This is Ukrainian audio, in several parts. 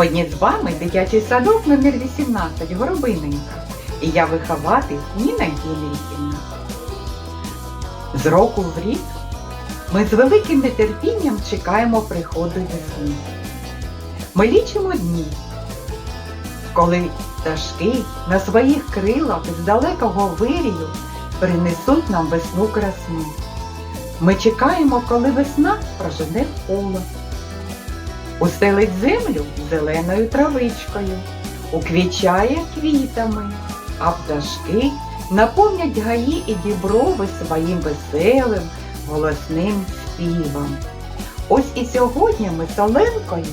Сьогодні з вами дитячий садок номер 18 Горобиненька і я вихователь Ніна Єліківна. З року в рік ми з великим нетерпінням чекаємо приходу весни. Ми лічимо дні, коли пташки на своїх крилах з далекого вирію принесуть нам весну красну. Ми чекаємо, коли весна прожене поле, устелить землю зеленою травичкою, уквічає квітами, а пташки наповнять гаї і діброви своїм веселим, голосним співом. Ось і сьогодні ми з Оленкою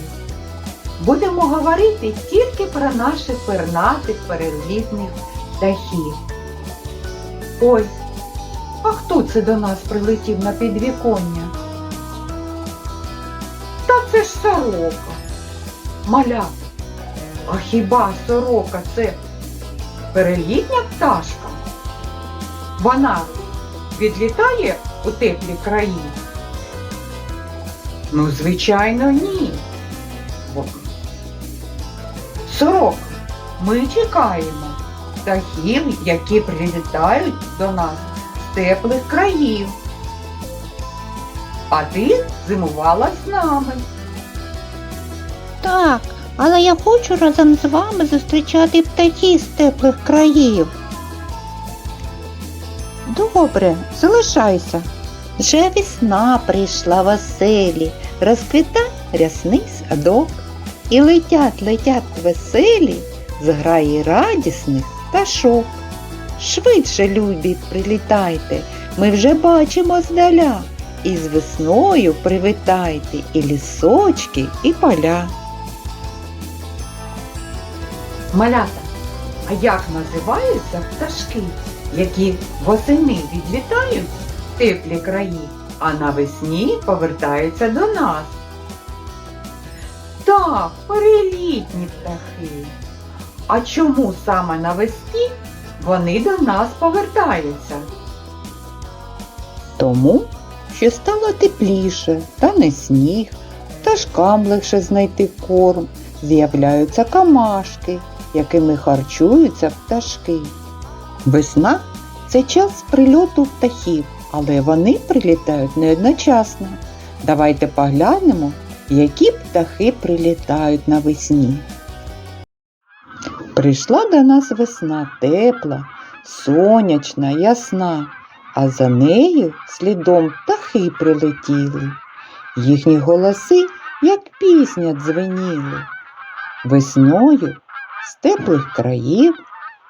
будемо говорити тільки про наших пернатих перелітних птахів. Ой, а хто це до нас прилетів на підвіконня? Це ж сорока. Маля. А хіба сорока це перелітня пташка? Вона відлітає у теплі краї? Ну, звичайно, ні. Сорока, ми чекаємо птахів, які прилітають до нас з теплих країв. А ти зимувала з нами. Так, але я хочу разом з вами зустрічати птахів з теплих країв. Добре, залишайся. Вже весна прийшла в оселі, розквіта рясний садок. І летять, летять веселі, зграї радісних пташок. Швидше, любі, прилітайте, ми вже бачимо здаля. І з весною привітайте і лісочки, і поля. Малята, а як називаються пташки, які восени відлітають в теплі краї, а навесні повертаються до нас? Так, перелітні птахи. А чому саме навесні вони до нас повертаються? Тому, що стало тепліше та не сніг, пташкам легше знайти корм, з'являються камашки, якими харчуються пташки. Весна це час прильоту птахів, але вони прилітають не одночасно. Давайте поглянемо, які птахи прилітають навесні. Прийшла до нас весна тепла, сонячна, ясна, а за нею слідом птахи прилетіли. Їхні голоси, як пісня, дзвеніли. Весною з теплих країв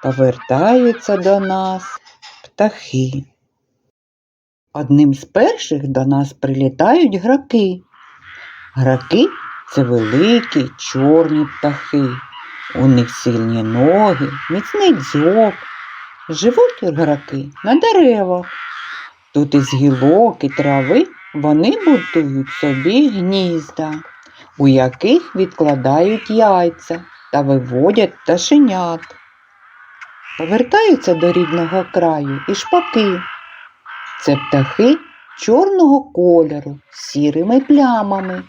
повертаються до нас птахи. Одним з перших до нас прилітають граки. Граки це великі чорні птахи. У них сильні ноги, міцний дзьоб. Живуть граки на деревах. Тут із гілок і трави вони будують собі гнізда, у яких відкладають яйця та виводять пташенят. Повертаються до рідного краю і шпаки. Це птахи чорного кольору з сірими плямами.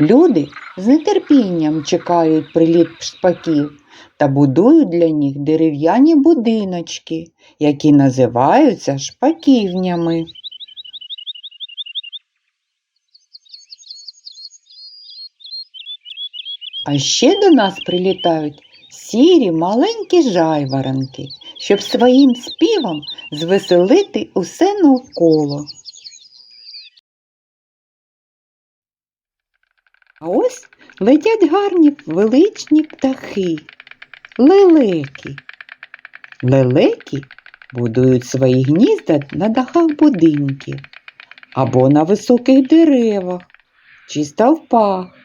Люди з нетерпінням чекають приліт шпаків та будують для них дерев'яні будиночки, які називаються шпаківнями. А ще до нас прилітають сірі маленькі жайворонки, щоб своїм співом звеселити усе навколо. А ось летять гарні величні птахи, лелеки. Лелеки будують свої гнізда на дахах будинків або на високих деревах чи стовпах.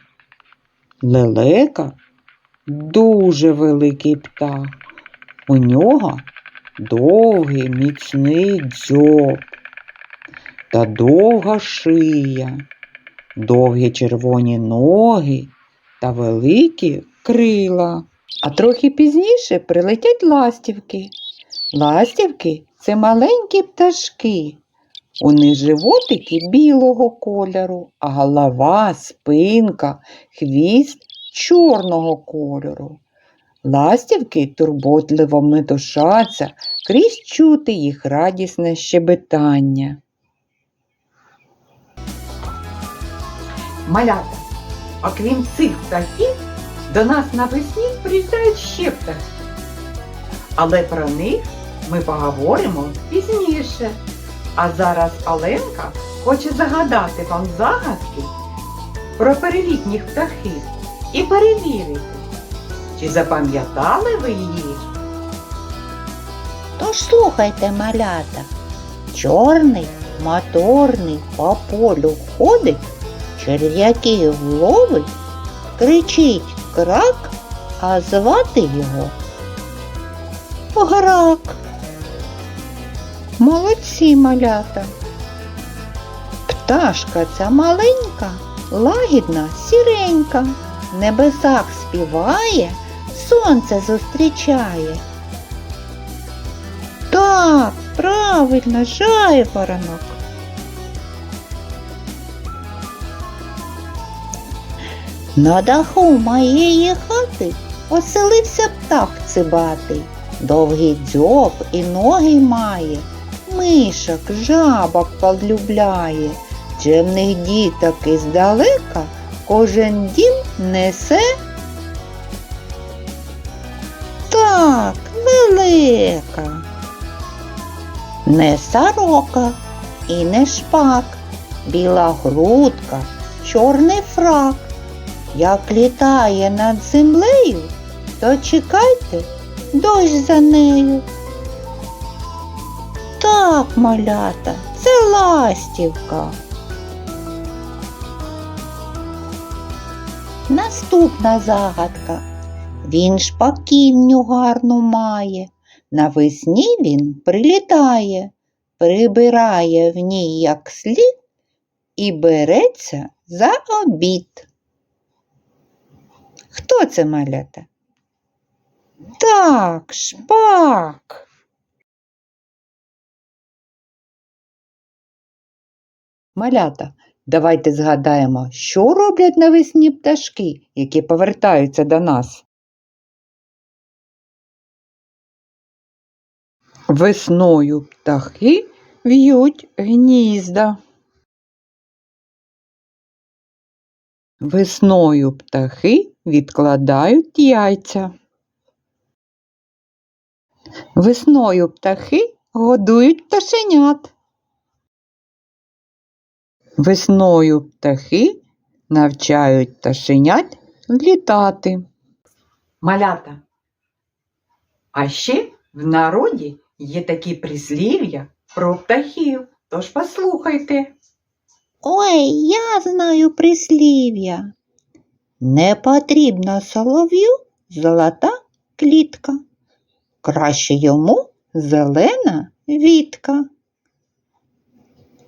Лелека дуже великий птах. У нього довгий міцний дзьоб та довга шия, довгі червоні ноги та великі крила. А трохи пізніше прилетять ластівки. Ластівки це маленькі пташки. У них животики білого кольору, а голова, спинка, хвіст чорного кольору. Ластівки турботливо метушаться, крізь чути їх радісне щебетання. Малята, окрім цих птахів, до нас навесні прилітають ще птахи. Але про них ми поговоримо пізніше. А зараз Оленка хоче загадати вам загадки про перелітніх птахів і перевірити, чи запам'ятали ви їх. Тож слухайте, малята. Чорний, моторний по полю ходить, черв'яків ловить, кричить крак, а звати його Грак. Молодці малята. Пташка ця маленька, лагідна, сіренька, в небесах співає, сонце зустрічає. Так, правильно, жайворонок. На даху моєї хати оселився птах цибатий, довгий дзьоб і ноги має, мишок, жабок полюбляє, чемних діток іздалека кожен дім несе. Так, велика. Не сорока і не шпак, біла грудка, чорний фрак. Як літає над землею, то чекайте дощ за нею. Так, малята, це ластівка. Наступна загадка. Він шпаківню гарну має. Навесні він прилітає, прибирає в ній як слід і береться за обід. Хто це малята? Так, шпак. Малята, давайте згадаємо, що роблять навесні пташки, які повертаються до нас. Весною птахи в'ють гнізда. Весною птахи відкладають яйця. Весною птахи годують пташенят. Весною птахи навчають пташенят літати. Малята. А ще в народі є такі прислів'я про птахів, тож послухайте. Ой, я знаю прислів'я. Не потрібна солов'ю золота клітка. Краще йому зелена вітка.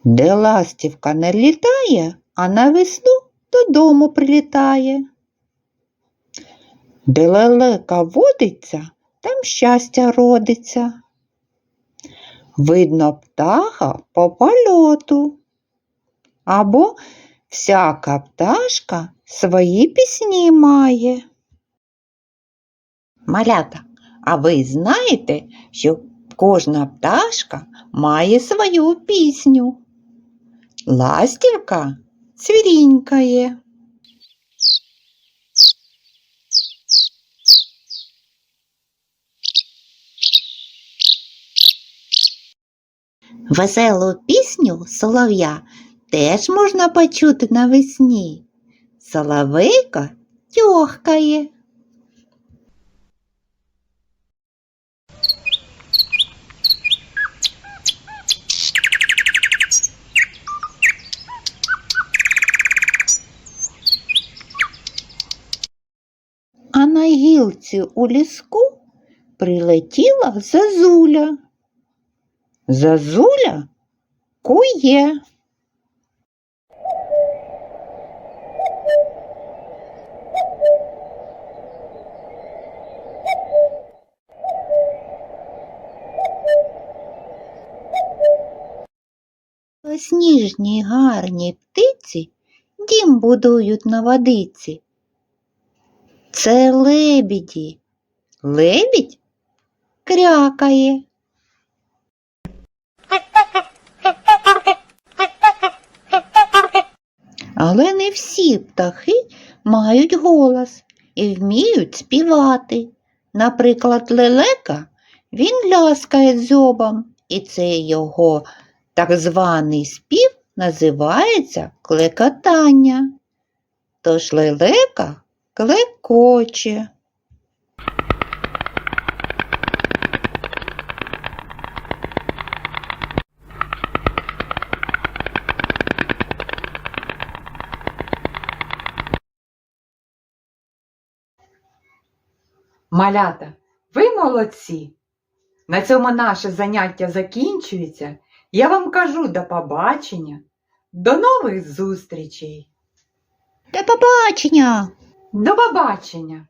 Де ластівка не літає, а на весну додому прилітає. Де лелека водиться, там щастя родиться. Видно птаха по польоту. Або всяка пташка свої пісні має. Малята, а ви знаєте, що кожна пташка має свою пісню? Ластівка цвірінькає. Веселу пісню солов'я теж можна почути навесні. Соловейко тьохкає. А на гілці у ліску прилетіла зазуля. Зазуля кує. білосніжні гарні птиці дім будують на водиці? Це лебіді. Лебідь крякає. Але не всі птахи мають голос і вміють співати. Наприклад, лелека він ляскає дзьобом, і цей його так званий спів називається клекотання. Тож лелека клекоче. Малята, ви молодці! На цьому наше заняття закінчується. Я вам кажу до побачення, до нових зустрічей, До побачення! До побачення!